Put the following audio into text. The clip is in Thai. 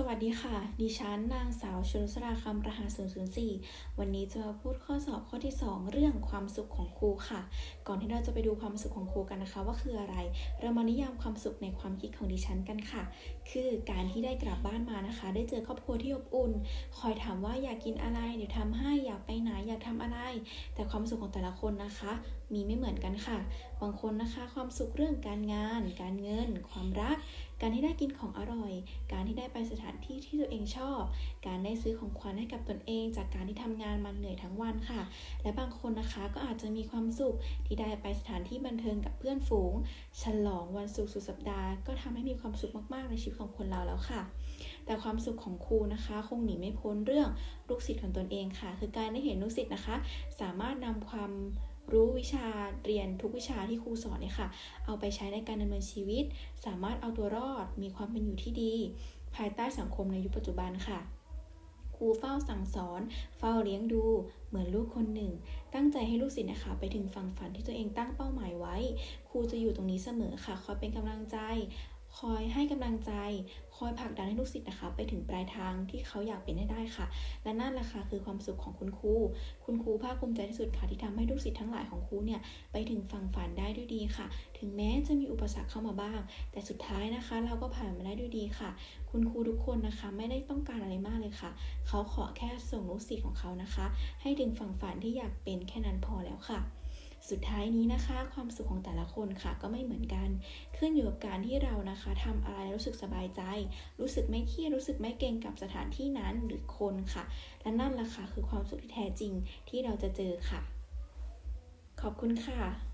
สวัสดีค่ะ ดิฉันนางสาวชลสราคำรหัส004 วันนี้จะมาพูดข้อสอบข้อที่ 2 เรื่องความสุขของครูค่ะ ก่อนที่เราจะไปดูความสุขของครูกันนะคะ ว่าคืออะไร เรามานิยามความสุขในความคิดของดิฉันกันค่ะ คือการที่ได้กลับบ้านมานะคะ ได้เจอครอบครัวที่อบอุ่น คอยถามว่าอยากกินอะไร เดี๋ยวทำให้ อยากไปไหน อยากทำอะไร แต่ความสุขของแต่ละคนนะคะ มีไม่เหมือนกันค่ะ บางคนนะคะ ความสุขเรื่องการงาน การเงิน ความรัก การที่ได้กินของอร่อย การที่ได้ไปสถานที่ที่ตัวเองชอบ การได้ซื้อของขวัญให้กับตนเอง จากการที่ทำงานมันเหนื่อยทั้งวันค่ะ และบางคนนะคะก็อาจจะมีความสุขที่ได้ไปสถานที่บันเทิงกับเพื่อนฝูง ฉลองวันศุกร์สุดสัปดาห์ ก็ทำให้มีความสุขมากๆในชีวิตของคนเราแล้วค่ะ แต่ความสุขของครูนะคะ คงหนีไม่พ้นเรื่องลูกศิษย์ของตนเองค่ะ คือการได้เห็นลูกศิษย์นะคะ สามารถนำความ รู้วิชาเรียนทุกวิชาที่ครูสอนเนี่ยค่ะ เอาไปใช้ในการดำเนินชีวิต สามารถเอาตัวรอด มีความเป็นอยู่ที่ดี ภายใต้สังคมในยุคปัจจุบันค่ะ ครูเฝ้าสั่งสอน เฝ้าเลี้ยงดู เหมือนลูกคนหนึ่ง ตั้งใจให้ลูกศิษย์นะคะ ไปถึงฝั่งฝันที่ตัวเองตั้งเป้าหมายไว้ ครูจะอยู่ตรงนี้เสมอค่ะ คอยเป็นกำลังใจ คอยให้กำลังใจ คอยผลักดันให้ลูกศิษย์นะคะ ไปถึงปลายทางที่เขาอยากเป็นให้ได้ค่ะ และนั่นแหละค่ะคือความสุขของคุณครู คุณครูภาคภูมิใจที่สุดค่ะที่ทำให้ลูกศิษย์ทั้งหลายของครูเนี่ยไปถึงฝั่งฝันได้ด้วยดีค่ะ ถึงแม้จะมีอุปสรรคเข้ามาบ้าง แต่สุดท้ายนะคะ เราก็ผ่านมาได้ด้วยดีค่ะ คุณครูทุกคนนะคะไม่ได้ต้องการอะไรมากเลยค่ะ เขาขอแค่ส่งลูกศิษย์ของเขานะคะ ให้ถึงฝั่งฝันที่อยากเป็นแค่นั้นพอแล้วค่ะ สุดท้ายนี้นะคะ ความสุขของแต่ละคนค่ะก็ไม่เหมือนกัน ขึ้นอยู่กับการที่เรานะคะทำอะไรแล้วรู้สึกสบายใจ รู้สึกไม่เครียดรู้สึกไม่เกรงกับสถานที่นั้นหรือคนค่ะ และนั่นแหละค่ะคือความสุขที่แท้จริงที่เราจะเจอค่ะ ขอบคุณค่ะ